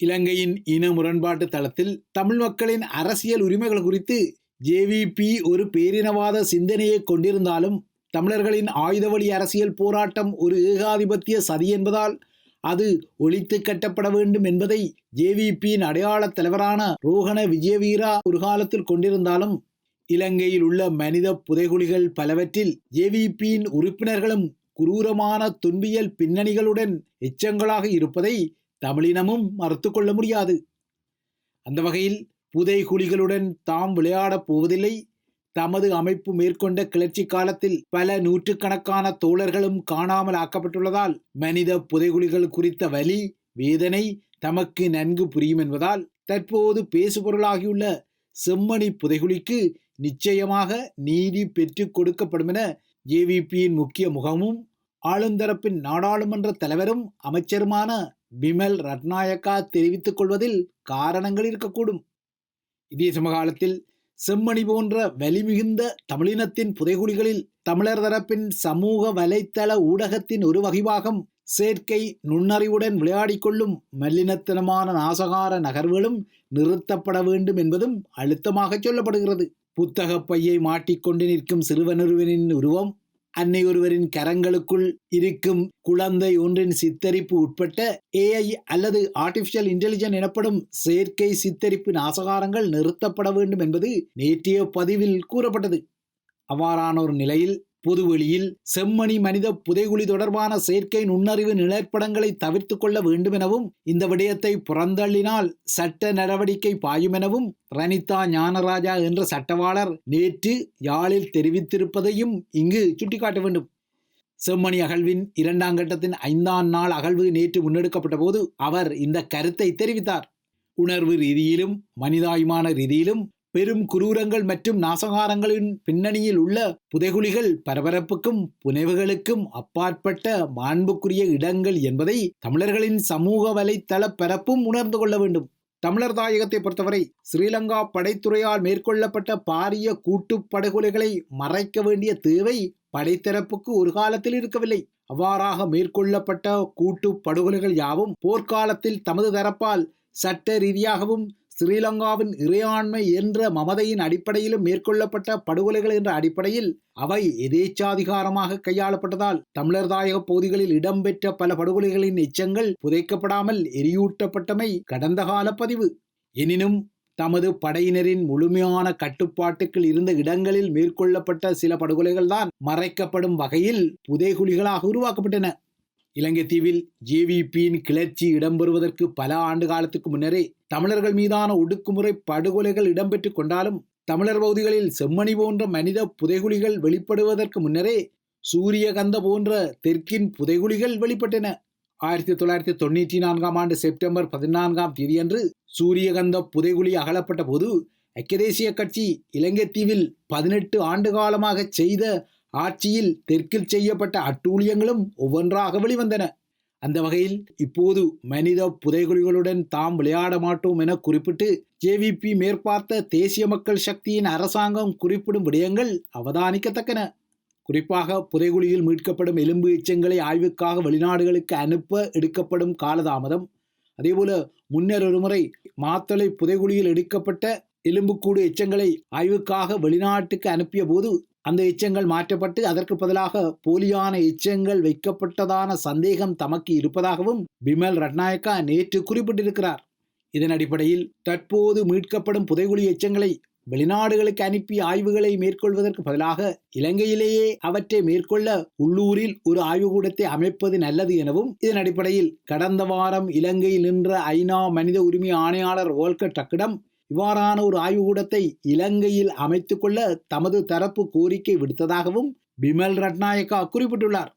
இலங்கையின் இன முரண்பாட்டு தளத்தில் தமிழ் மக்களின் அரசியல் உரிமைகள் குறித்து ஜேவிபி ஒரு பேரினவாத சிந்தனையை கொண்டிருந்தாலும் தமிழர்களின் ஆயுதவழி அரசியல் போராட்டம் ஒரு ஏகாதிபத்திய சதி என்பதால் அது ஒழித்து கட்டப்பட வேண்டும் என்பதை ஜேவிபியின் அடையாள தலைவரான ரோஹண விஜயவீரா ஒரு காலத்தில் கொண்டிருந்தாலும் இலங்கையில் உள்ள மனித புதைகுழிகள் பலவற்றில் ஜேவிபியின் உறுப்பினர்களும் குரூரமான துன்பியல் பின்னணிகளுடன் எச்சங்களாக இருப்பதை தமிழினமும் மறுத்து கொள்ள முடியாது. அந்த வகையில் புதைகுழிகளுடன் தாம் விளையாடப் போவதில்லை. தமது அமைப்பு மேற்கொண்ட கிளர்ச்சி காலத்தில் பல நூற்றுக்கணக்கான தோழர்களும் காணாமல் ஆக்கப்பட்டுள்ளதால் மனித புதைகுழிகள் குறித்த வலி வேதனை தமக்கு நன்கு புரியும் என்பதால் தற்போது பேசுபொருளாகியுள்ள செம்மணி புதைகுழிக்கு நிச்சயமாக நீதி பெற்றுக் கொடுக்கப்படும் என ஜேவிபியின் முக்கிய முகமும் ஆளுந்தரப்பின் நாடாளுமன்ற தலைவரும் அமைச்சருமான பிமல் ரட்நாயக்கா தெரிவித்துக் கொள்வதில் காரணங்கள் இருக்கக்கூடும். இதே சமகாலத்தில் செம்மணி போன்ற வலிமிகுந்த தமிழினத்தின் புதைகுழிகளில் தமிழர் தரப்பின் சமூக வலைத்தள ஊடகத்தின் ஒரு வகைவாகம் செயற்கை நுண்ணறிவுடன் விளையாடிக்கொள்ளும் மல்லினத்தனமான நாசகார நகர்வுகளும் நிறுத்தப்பட வேண்டும் என்பதும் அழுத்தமாக சொல்லப்படுகிறது. புத்தக பையை மாட்டிக்கொண்டு நிற்கும் சிறுவனொருவனின் உருவம் அன்னை ஒருவரின் கரங்களுக்குள் இருக்கும் குழந்தை ஒன்றின் சித்தரிப்பு உட்பட்ட ஏஐ அல்லது ஆர்டிபிஷியல் இன்டெலிஜென்ஸ் எனப்படும் செயற்கை சித்தரிப்பு நாசகாரங்கள் நிறுத்தப்பட வேண்டும் என்பது நேற்றைய பதிவில் கூறப்பட்டது. அவ்வாறான ஒரு நிலையில் பொதுவெளியில் செம்மணி மனித புதைகுழி தொடர்பான செயற்கை நுண்ணறிவு நிழற்படங்களை தவிர்த்து கொள்ள வேண்டும் எனவும் இந்த விடயத்தை புறந்தள்ளினால் சட்ட நடவடிக்கை பாயும் எனவும் ரனிதா ஞானராஜா என்ற சட்டவாளர் நேற்று யாழில் தெரிவித்திருப்பதையும் இங்கு சுட்டிக்காட்ட வேண்டும். செம்மணி அகழ்வின் இரண்டாம் கட்டத்தின் ஐந்தாம் நாள் அகழ்வு நேற்று முன்னெடுக்கப்பட்ட போது அவர் இந்த கருத்தை தெரிவித்தார். உணர்வு ரீதியிலும் மனிதாயுமான ரீதியிலும் பெரும் குரூரங்கள் மற்றும் நாசகாரங்களின் பின்னணியில் உள்ள புதைகுழிகள் பரபரப்புக்கும் புனைவுகளுக்கும் அப்பாற்பட்ட மாண்புக்குரிய இடங்கள் என்பதை தமிழர்களின் சமூக வலைத்தள பரப்பும் உணர்ந்து கொள்ள வேண்டும். தமிழர் தாயகத்தை பொறுத்தவரை ஸ்ரீலங்கா படைத்துறையால் மேற்கொள்ளப்பட்ட பாரிய கூட்டு படுகொலைகளை மறைக்க வேண்டிய தேவை படைத்தரப்புக்கு ஒரு காலத்தில் இருக்கவில்லை. அவ்வாறாக மேற்கொள்ளப்பட்ட கூட்டு படுகொலைகள் யாவும் போர்க்காலத்தில் தமது தரப்பால் சட்ட ரீதியாகவும் ஸ்ரீலங்காவின் இறையாண்மை என்ற மமதையின் அடிப்படையிலும் மேற்கொள்ளப்பட்ட படுகொலைகள் என்ற அடிப்படையில் அவை எதேச்சாதிகாரமாக கையாளப்பட்டதால் தமிழர் தாயக பகுதிகளில் இடம்பெற்ற பல படுகொலைகளின் எச்சங்கள் புதைக்கப்படாமல் எரியூட்டப்பட்டமை கடந்த கால பதிவு. எனினும் தமது படையினரின் முழுமையான கட்டுப்பாட்டுக்குள் இருந்த இடங்களில் மேற்கொள்ளப்பட்ட சில படுகொலைகள்தான் மறைக்கப்படும் வகையில் புதைகுழிகளாக உருவாக்கப்பட்டன. இலங்கை தீவில் ஜேவிபியின் கிளர்ச்சி இடம்பெறுவதற்கு பல ஆண்டு காலத்துக்கு முன்னரே தமிழர்கள் மீதான ஒடுக்குமுறை படுகொலைகள் இடம்பெற்று கொண்டாலும் தமிழர் பகுதிகளில் செம்மணி போன்ற மனித புதைகுழிகள் வெளிப்படுவதற்கு முன்னரே சூரியகந்த போன்ற தெற்கின் புதைகுழிகள் வெளிப்பட்டன. ஆயிரத்தி தொள்ளாயிரத்தி தொண்ணூற்றி நான்காம் ஆண்டு செப்டம்பர் பதினான்காம் தேதியன்று சூரியகந்த புதைகுழி அகலப்பட்ட போது ஐக்கிய தேசிய கட்சி இலங்கை தீவில் பதினெட்டு ஆண்டு காலமாக செய்த ஆட்சியில் தெற்கில் செய்யப்பட்ட அட்டூழியங்களும் ஒவ்வொன்றாக வெளிவந்தன. அந்த வகையில் இப்போது மனித புதைகுழிகளுடன் தாம் விளையாட மாட்டோம் என குறிப்பிட்டு ஜேவிபி மேற்பார்த்த தேசிய மக்கள் சக்தியின் அரசாங்கம் குறிப்பிடும் விடயங்கள் அவதானிக்கத்தக்கன. குறிப்பாக புதைகுழியில் மீட்கப்படும் எலும்பு எச்சங்களை ஆய்வுக்காக வெளிநாடுகளுக்கு அனுப்ப எடுக்கப்படும் காலதாமதம். அதேபோல முன்னர் ஒருமுறை மாத்தளை புதைகுழியில் எடுக்கப்பட்ட எலும்புக்கூடு எச்சங்களை ஆய்வுக்காக வெளிநாட்டுக்கு அனுப்பிய போது அந்த எச்சங்கள் மாற்றப்பட்டு அதற்கு பதிலாக போலியான எச்சங்கள் வைக்கப்பட்டதான சந்தேகம் தமக்கு இருப்பதாகவும் பிமல் ரட்நாயக்கா நேற்று குறிப்பிட்டிருக்கிறார். இதன் அடிப்படையில் தற்போது மீட்கப்படும் புதைகுழி எச்சங்களை வெளிநாடுகளுக்கு அனுப்பி ஆய்வுகளை மேற்கொள்வதற்கு பதிலாக இலங்கையிலேயே அவற்றை மேற்கொள்ள உள்ளூரில் ஒரு ஆய்வுக்கூடத்தை அமைப்பது நல்லது எனவும் இதன் அடிப்படையில் கடந்த வாரம் இலங்கையில் நின்ற ஐநா மனித உரிமை ஆணையாளர் வோல்கர் டக்கிடம் இவ்வாறான ஒரு ஆய்வுக்கூடத்தை இலங்கையில் அமைத்துக் கொள்ள தமது தரப்பு கோரிக்கை விடுத்ததாகவும் பிமல் ரட்நாயக்கா குறிப்பிட்டுள்ளார்.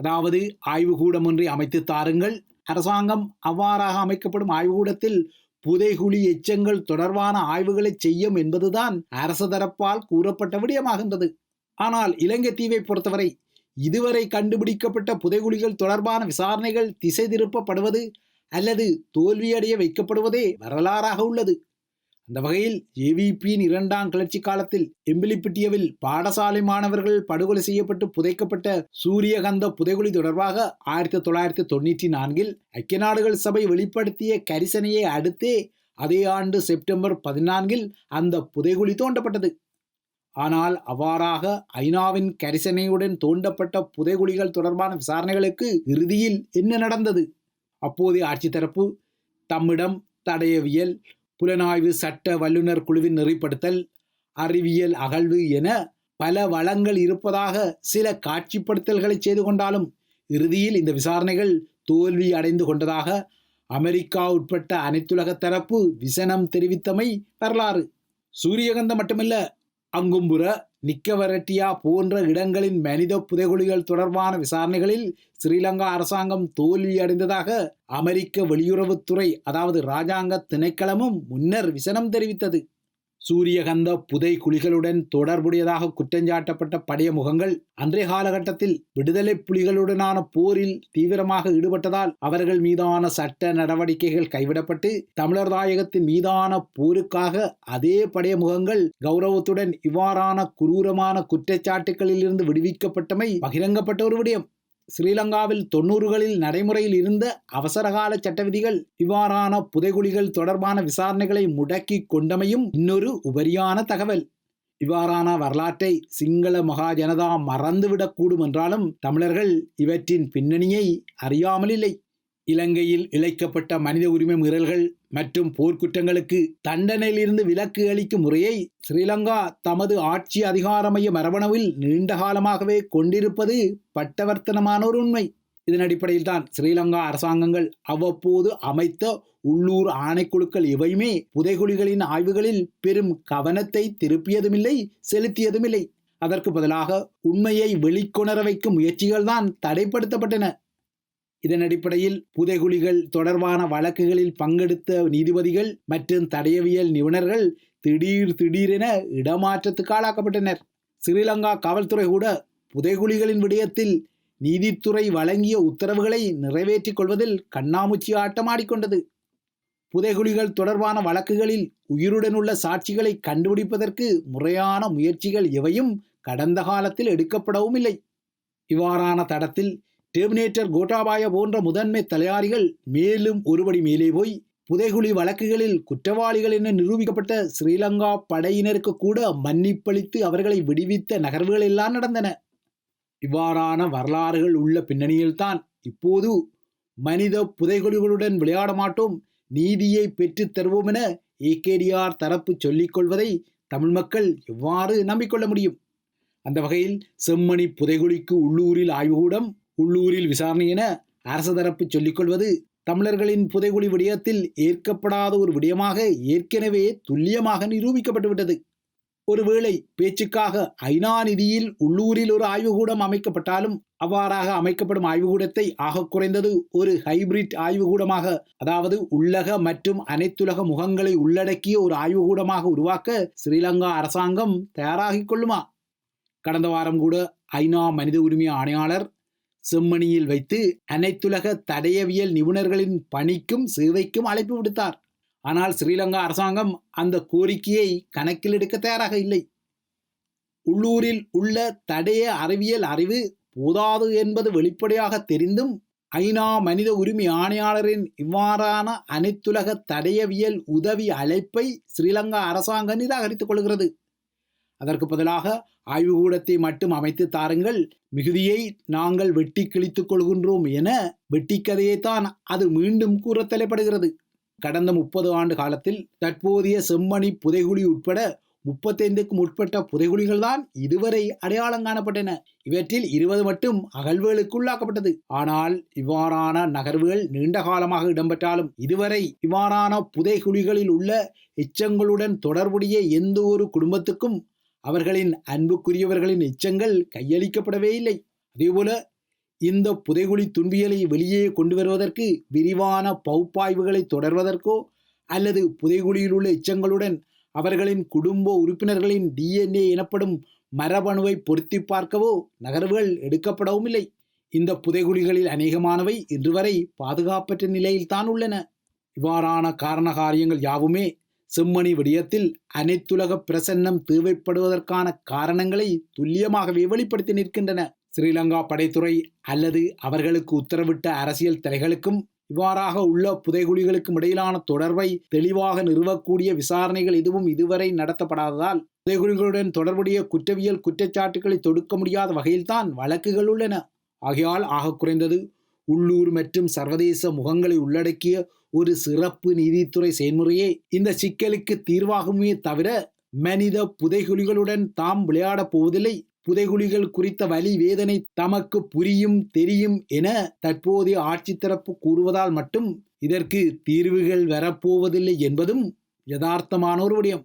அதாவது ஆய்வுக்கூடம் ஒன்றை அமைத்து தாருங்கள். அரசாங்கம் அவ்வாறாக அமைக்கப்படும் ஆய்வுக்கூடத்தில் புதைகுழி எச்சங்கள் தொடர்பான ஆய்வுகளை செய்யும் என்பதுதான் அரசு தரப்பால் கூறப்பட்ட விடயமாகின்றது. ஆனால் இலங்கை தீவை பொறுத்தவரை இதுவரை கண்டுபிடிக்கப்பட்ட புதைகுழிகள் தொடர்பான விசாரணைகள் திசை திருப்பப்படுவது அல்லது தோல்வியடைய வைக்கப்படுவதே வரலாறாக உள்ளது. அந்த வகையில் ஏவிபியின் இரண்டாம் கிளர்ச்சி காலத்தில் எம்பிலிப்பிட்டியவில் பாடசாலை மாணவர்கள் படுகொலை செய்யப்பட்டு புதைக்கப்பட்ட சூரியகந்த புதைகுழி தொடர்பாக ஆயிரத்தி தொள்ளாயிரத்தி தொண்ணூற்றி நான்கில் ஐக்கிய நாடுகள் சபை வெளிப்படுத்திய கரிசனையை அடுத்தே அதே ஆண்டு செப்டம்பர் பதினான்கில் அந்த புதைகுழி தோண்டப்பட்டது. ஆனால் அவ்வாறாக ஐநாவின் கரிசனையுடன் தோண்டப்பட்ட புதைகுழிகள் தொடர்பான விசாரணைகளுக்கு இறுதியில் என்ன நடந்தது? அப்போதைய ஆட்சி தரப்பு தம்மிடம் தடயவியல் புலனாய்வு சட்ட வல்லுநர் குழுவின் நெறிப்படுத்தல் அறிவியல் அகழ்வு என பல வளங்கள் இருப்பதாக சில காட்சிப்படுத்தல்களை செய்து கொண்டாலும் இறுதியில் இந்த விசாரணைகள் தோல்வி அடைந்து கொண்டதாக அமெரிக்கா உட்பட்ட அனைத்துலக தரப்பு விசனம் தெரிவித்தமை வரலாறு. சூரியகந்தம் மட்டுமல்ல அங்கும்புற நிக்கவரட்டியா போன்ற இடங்களின் மனித புதைகுழிகள் தொடர்பான விசாரணைகளில் ஸ்ரீலங்கா அரசாங்கம் தோல்வியடைந்ததாக அமெரிக்க வெளியுறவுத்துறை அதாவது இராஜாங்க திணைக்களமும் முன்னர் விசனம் தெரிவித்தது. சூரியகந்த புதை குழிகளுடன் தொடர்புடையதாக குற்றஞ்சாட்டப்பட்ட படைய முகங்கள் அன்றைய காலகட்டத்தில் விடுதலை புலிகளுடனான போரில் தீவிரமாக ஈடுபட்டதால் அவர்கள் மீதான சட்ட நடவடிக்கைகள் கைவிடப்பட்டு தமிழர் தாயகத்தின் மீதான போருக்காக அதே படைய முகங்கள் கௌரவத்துடன் இவ்வாறான குரூரமான குற்றச்சாட்டுகளில் இருந்து விடுவிக்கப்பட்டமை பகிரங்கப்பட்ட ஒரு விடயம். ஸ்ரீலங்காவில் தொன்னூறுகளில் நடைமுறையில் இருந்த அவசரகால சட்ட விதிகள் இவ்வாறான புதைகுழிகள் தொடர்பான விசாரணைகளை முடக்கி கொண்டமையும் இன்னொரு உபரியான தகவல். இவ்வாறான வரலாற்றை சிங்கள மகா ஜனதா மறந்துவிடக்கூடும் என்றாலும் தமிழர்கள் இவற்றின் பின்னணியை அறியாமலில்லை. இலங்கையில் இழைக்கப்பட்ட மனித உரிமை மீறல்கள் மற்றும் போர்க்குற்றங்களுக்கு தண்டனையிலிருந்து விலக்கு அளிக்கும் முறையை ஸ்ரீலங்கா தமது ஆட்சி அதிகாரமைய மரபணுவில் நீண்ட காலமாகவே கொண்டிருப்பது பட்டவர்த்தனமான ஒரு உண்மை. இதன் அடிப்படையில் தான் ஸ்ரீலங்கா அரசாங்கங்கள் அவ்வப்போது அமைத்த உள்ளூர் ஆணைக்குழுக்கள் இவையுமே புதைகுழிகளின் ஆய்வுகளில் பெரும் கவனத்தை திருப்பியதுமில்லை செலுத்தியதுமில்லை. அதற்கு பதிலாக உண்மையை வெளிக்கொணர வைக்கும் முயற்சிகள் தான் தடைப்படுத்தப்பட்டன. இதன் அடிப்படையில் புதைகுழிகள் தொடர்பான வழக்குகளில் பங்கெடுத்த நீதிபதிகள் மற்றும் தடயவியல் நிபுணர்கள் திடீர் திடீரென இடமாற்றத்துக்கு ஆளாக்கப்பட்டனர். ஸ்ரீலங்கா காவல்துறை கூட புதைகுழிகளின் விடயத்தில் நீதித்துறை வழங்கிய உத்தரவுகளை நிறைவேற்றிக் கொள்வதில் கண்ணாமூச்சி ஆட்டம் ஆடிக்கொண்டது. புதைகுழிகள் தொடர்பான வழக்குகளில் உயிருடன் உள்ள சாட்சிகளை கண்டுபிடிப்பதற்கு முறையான முயற்சிகள் எவையும் கடந்த காலத்தில் எடுக்கப்படவும் இல்லை இவ்வாறான தடத்தில் டெர்மினேட்டர் கோட்டாபாய போன்ற முதன்மை தலையாரிகள் மேலும் ஒருபடி மேலே போய் புதைகுழி வழக்குகளில் குற்றவாளிகள் என நிரூபிக்கப்பட்ட ஸ்ரீலங்கா படையினருக்கு கூட மன்னிப்பளித்து அவர்களை விடுவித்த நகர்வுகள் எல்லாம் நடந்தன. இவ்வாறான வரலாறுகள் உள்ள பின்னணியில்தான் இப்போது மனித புதைகுழிகளுடன் விளையாட மாட்டோம் நீதியை பெற்றுத் தருவோம் என ஏகேடிஆர் தரப்பு சொல்லிக் கொள்வதை தமிழ் மக்கள் எவ்வாறு நம்பிக்கொள்ள முடியும்? அந்த வகையில் செம்மணி புதைகுழிக்கு உள்ளூரில் ஆய்வுகூடம் உள்ளூரில் விசாரணை என அரசு தரப்பு சொல்லிக்கொள்வது தமிழர்களின் புதைகுழி விடயத்தில் ஏற்கப்படாத ஒரு விடயமாக ஏற்கனவே துல்லியமாக நிரூபிக்கப்பட்டுவிட்டது ஒருவேளை பேச்சுக்காக ஐநா நிதியில் உள்ளூரில் ஒரு ஆய்வுகூடம் அமைக்கப்பட்டாலும் அவ்வாறாக அமைக்கப்படும் ஆய்வுகூடத்தை ஆக குறைந்தது ஒரு ஹைபிரிட் ஆய்வுகூடமாக அதாவது உள்ளக மற்றும் அனைத்துலக முகங்களை உள்ளடக்கிய ஒரு ஆய்வுகூடமாக உருவாக்க ஸ்ரீலங்கா அரசாங்கம் தயாராகிக் கொள்ளுமா? கடந்த வாரம் கூட ஐநா மனித உரிமை ஆணையாளர் செம்மணியில் வைத்து அனைத்துலக தடயவியல் நிபுணர்களின் பணிக்கும் சேவைக்கும் அழைப்பு விடுத்தார். ஆனால் ஸ்ரீலங்கா அரசாங்கம் அந்த கோரிக்கையை கணக்கில் எடுக்க தயாராக இல்லை. உள்ளூரில் உள்ள தடய அறிவியல் அறிவு போதாது என்பது வெளிப்படையாக தெரிந்தும் ஐநா மனித உரிமை ஆணையாளரின் இவ்வாறான அனைத்துலக தடயவியல் உதவி அழைப்பை ஸ்ரீலங்கா அரசாங்கம் நிராகரித்துக் கொள்கிறது. அதற்கு பதிலாக ஆய்வுகூடத்தை மட்டும் அமைத்து தாருங்கள். மிகுதியை நாங்கள் வெட்டி கிழித்துக் கொள்கின்றோம் என வெட்டிக்கதையைத்தான் அது மீண்டும் கூற தலைப்படுகிறது. கடந்த முப்பது ஆண்டு காலத்தில் தற்போதைய செம்மணி புதைகுழி உட்பட முப்பத்தைந்துக்கும் உட்பட்ட புதைகுழிகள் தான் இதுவரை அடையாளம் காணப்பட்டன. இவற்றில் இருபது மட்டும் அகழ்வுகளுக்குள்ளாக்கப்பட்டது ஆனால் இவ்வாறான நகர்வுகள் நீண்ட காலமாக இடம்பெற்றாலும் இதுவரை இவ்வாறான புதைகுழிகளில் உள்ள எச்சங்களுடன் தொடர்புடைய எந்த ஒரு குடும்பத்துக்கும் அவர்களின் அன்புக்குரியவர்களின் எச்சங்கள் கையளிக்கப்படவே இல்லை. அதேபோல இந்த புதைகுழி துன்பியலை வெளியே கொண்டு வருவதற்கு விரிவான பகுப்பாய்வுகளை தொடர்வதற்கோ அல்லது புதைகுழியில் உள்ள எச்சங்களுடன் அவர்களின் குடும்ப உறுப்பினர்களின் டிஎன்ஏ எனப்படும் மரபணுவை பொருத்தி பார்க்கவோ நகர்வுகள் எடுக்கப்படவும் இல்லை இந்த புதைகுழிகளில் அநேகமானவை இன்று வரை பாதுகாப்பற்ற நிலையில் தான் உள்ளன. இவ்வாறான காரண காரியங்கள் யாவுமே செம்மணி விடயத்தில் அனைத்துலக பிரசன்னம் தேவைப்படுவதற்கான காரணங்களை துல்லியமாகவே வெளிப்படுத்தி நிற்கின்றன. ஸ்ரீலங்கா படைத்துறை அல்லது அவர்களுக்கு உத்தரவிட்ட அரசியல் தலைகளுக்கும் இவ்வாறாக உள்ள புதைகுழிகளுக்கும் இடையிலான தொடர்பை தெளிவாக நிறுவக்கூடிய விசாரணைகள் எதுவும் இதுவரை நடத்தப்படாததால் புதைகுழிகளுடன் தொடர்புடைய குற்றவியல் குற்றச்சாட்டுகளை தொடுக்க முடியாத வகையில்தான் வழக்குகள் உள்ளன. ஆகையால் ஆக குறைந்தது உள்ளூர் மற்றும் சர்வதேச முகங்களை உள்ளடக்கிய ஒரு சிறப்பு நீதித்துறை செயல்முறையே இந்த சிக்கலுக்கு தீர்வாகுமே தவிர மனித புதைகுழிகளுடன் தாம் விளையாடப் போவதில்லை. புதைகுழிகள் குறித்த வலி வேதனை தமக்கு புரியும் தெரியும் என தற்போதைய ஆட்சி தரப்பு கூறுவதால் மட்டும் இதற்கு தீர்வுகள் வரப்போவதில்லை என்பதும் யதார்த்தமான ஒரு விடயம்.